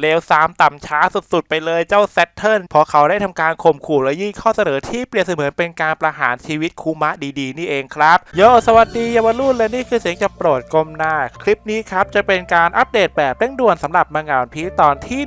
เลวซามต่ำช้าสุดๆ ไปเลยเจ้าแซตเทิลพอเขาได้ทำการข่มขู่และยื่นข้อเสนอที่เปรียบเสมือนเป็นการประหารชีวิตคูมะดีๆ นี่เองครับ โยสวัสดีเยาวรุ่นและนี่คือเสียงจะโปรดกลมหน้า คลิปนี้ครับ จะเป็นการอัปเดตแบบเร่งด่วนสำหรับมังงะวันพีตอนที่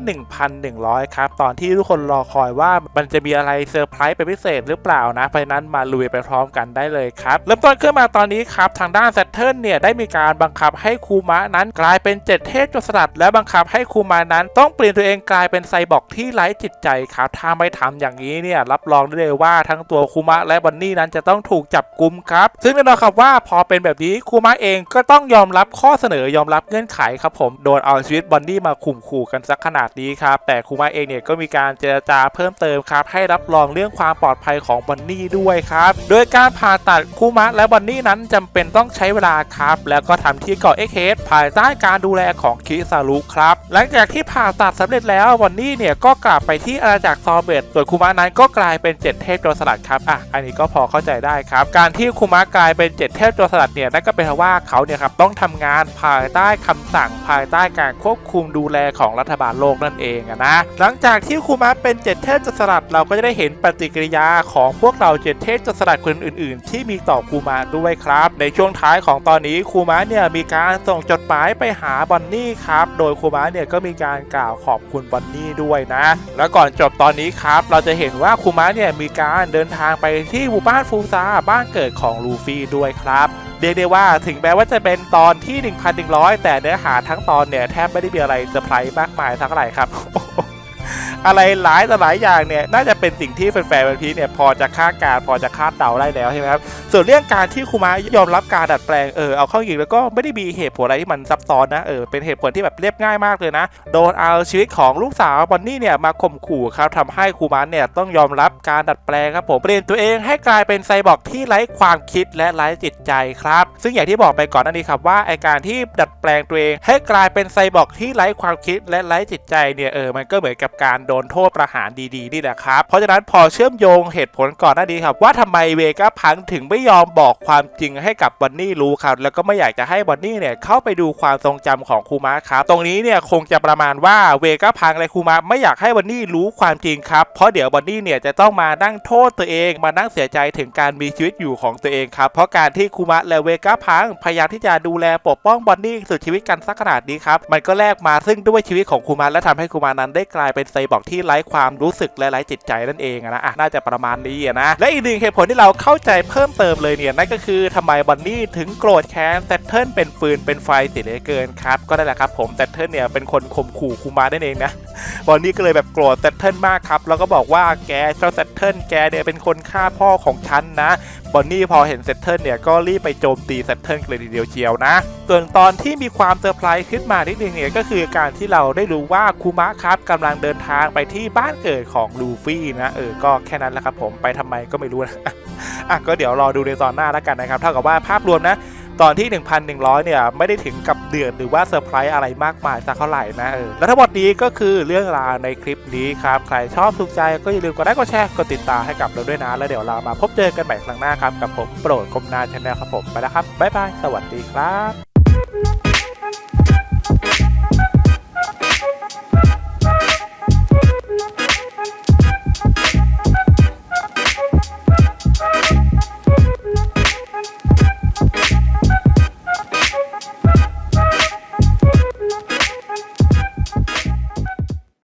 1,100 ครับ ตอนที่ทุกคนรอคอยว่ามันจะมีอะไรเซอร์ไพรส์เป็นพิเศษหรือเปล่านะเพราะนั้นมาลุยไปพร้อมกันได้เลยครับเริ่มต้นขึ้นมาตอนนี้ครับทางด้านแซตเทิลเนี่ยได้มีการบังคับให้คูมะนั้นกลายเป็นเจ็ดเทพจสลัดและบังคับให้คูมะนั้นต้องเปลี่ยนตัวเองกลายเป็นไซบอร์กที่ไร้จิตใจครับถ้าไม่ทำอย่างนี้เนี่ยรับรองได้เลยว่าทั้งตัวคูมะและบันนี่นั้นจะต้องถูกจับกุมครับ ซึ่งแน่นอนครับว่าพอเป็นแบบนี้คูมะเองก็ต้องยอมรับข้อเสนอยอมรับเงื่อนไขครับผมโดนเอาชีวิตบันนี่มาข่มขู่กันสักขนาดนี้ครับแต่คูมะเองเนี่ยก็มีการเจรจาเพิ่มเติมครับให้รับรองเรื่องความปลอดภัยของบันนี่ด้วยครับโดยการผ่าตัดคูมะและบันนี่นั้นจำเป็นต้องใช้เวลาครับแล้วก็ทำที่เกาะเอ็กเฮดภายใต้การดูแลของคิซารุครับหลังจากที่ผ่าตัดสำเร็จแล้วบันนี่เนี่ยก็กลับไปที่อาณาจักรซอเบตส่วนคูมะนั้นก็กลายเป็นเจ็ดเทพโจรสลัดครับอะอันนี้ก็พอเข้าใจได้ครับ การที่คูมะกลายเป็นเจ็ดเทพโจรสลัดเนี่ยนั่นก็เป็นเพราะว่าเขาเนี่ยครับต้องทำงานภายใต้คำสั่งภายใต้การควบคุมดูแลของรัฐบาลโลกนั่นเองนะหลังจากที่คูมะเป็นเจ็ดเทพโจรสลัดเราก็จะได้เห็นปฏิกิริยาของพวกเราเจ็ดเทพโจรสลัดคนอื่น ๆ ที่มีต่อคูมะด้วยครับ ในช่วงท้ายของตอนนี้คูมะเนี่ยมีการส่งจดหมายไปหาบอนนี่ครับโดยคูมะเนี่ยก็มีการกล่าวขอบคุณบอนนี่ด้วยนะ แล้วก่อนจบตอนนี้ครับ เราจะเห็นว่าคูมะเนี่ยมีการเดินทางไปที่หมู่บ้านฟูซาบ้านเกิดของลูฟี่ด้วยครับเรียกได้ว่าถึงแม้ว่าจะเป็นตอนที่ 1,100 แต่เนื้อหาทั้งตอนเนี่ยแทบไม่ได้มีอะไรเซอร์ไพรส์มากมายสักเท่าไหร่ครับ อะไรหลายต่อหลายอย่างเนี่ยน่าจะเป็นสิ่งที่แฟนๆวันพีเนี่ยพอจะคาดการพอจะคาดเดาได้แล้วใช่ไหมครับส่วนเรื่องการที่คูมะยอมรับการดัดแปลงเออเอาเข้าจริงแล้วก็ไม่ได้มีเหตุผลอะไรที่มันซับซ้อนนะเออเป็นเหตุผลที่แบบเรียบง่ายมากเลยนะ โดนเอาชีวิตของลูกสาวบอนนี่เนี่ยมาข่มขู่ครับทำให้คูมะเนี่ยต้องยอมรับการดัดแปลงครับผมเปลี่ยนตัวเองให้กลายเป็นไซบอร์กที่ไร้ความคิดและไร้จิตใจครับ ซึ่งอย่างที่บอกไปก่อนหน้านี้ครับว่าไอการที่ดัดแปลงตัวเองให้กลายเป็นไซบอร์กที่ไร้ความคิดและไร้จิตใจเนี่ยเออมันก็เหมือนกับการโดนโทษประหารดีๆนี่แหละครับ เพราะฉะนั้นพอเชื่อมโยงเหตุผลก่อนหน้านี้ครับ ว่าทำไมเวก้าพังถึงไม่ยอมบอกความจริงให้กับบันนี่รู้ครับ แล้วก็ไม่อยากจะให้บันนี่เนี่ยเข้าไปดูความทรงจำของคูมะครับ ตรงนี้เนี่ยคงจะประมาณว่าเวก้าพังและคูมะไม่อยากให้บันนี่รู้ความจริงครับเพราะเดี๋ยวบันนี่เนี่ยจะต้องมานั่งโทษตัวเอง มานั่งเสียใจถึงการมีชีวิตอยู่ของตัวเองครับเพราะการที่คูมะและเวก้าพังพยายามที่จะดูแลปกป้องบันนี่สุดชีวิตกันสักขนาดนี้ครับมันก็แลกมาซึ่งด้วยชีวิตของคูมะและทำให้คูมะนั้นได้กลายเป็นไซบอร์กที่ไร้ความรู้สึกและไร้จิตใจนั่นเองนะอะน่าจะประมาณนี้นะและอีกหนึ่งเหตุผลที่เราเข้าใจเพิ่มเติมเลยเนี่ยนั่นก็คือทำไมบันนี่ถึงโกรธแค้นแซตเทิลเป็นฟืนเป็นไฟเสียเหลือเกินครับก็ได้แหละครับผมแซตเทิลเนี่ยเป็นคนข่มขู่คูมานั่นเองนะ บอนนี่ก็เลยแบบโกรธแซตเทิลมากครับ แล้วก็บอกว่าแกเจ้าแซตเทิลแกเนี่ยเป็นคนฆ่าพ่อของฉันนะบอนนี่พอเห็นแซตเทิลเนี่ยก็รีบไปโจมตีแซตเทิลเลยทีเดียวเชียวนะ ส่วนตอนที่มีความเซอร์ไพรส์ขึ้นมานิดนึงเนี่ยก็คือการที่เราได้รู้ว่าคูมะครับกำลังเดินทางไปที่บ้านเกิดของลูฟี่นะเออก็แค่นั้นแหละครับผมไปทำไมก็ไม่รู้นะอะก็เดี๋ยวรอดูในตอนหน้าแล้วกันนะครับเท่ากับว่าภาพรวมนะ ตอนที่ 1,100 เนี่ย ไม่ได้ถึงกับเดือดหรือว่าเซอร์ไพรส์อะไรมากมายสักเท่าไหร่นะเออและทั้งหมดนี้ก็คือเรื่องราวในคลิปนี้ครับ ใครชอบถูกใจก็อย่าลืมกดไลค์กดแชร์กดติดตามให้กับเราด้วยนะ แล้วเดี๋ยวเรามาพบเจอกันใหม่ครั้งหน้าครับ กับผมโปรดกมนาชแนลครับผมไปแล้วครับบ๊ายบายสวัสดีครับ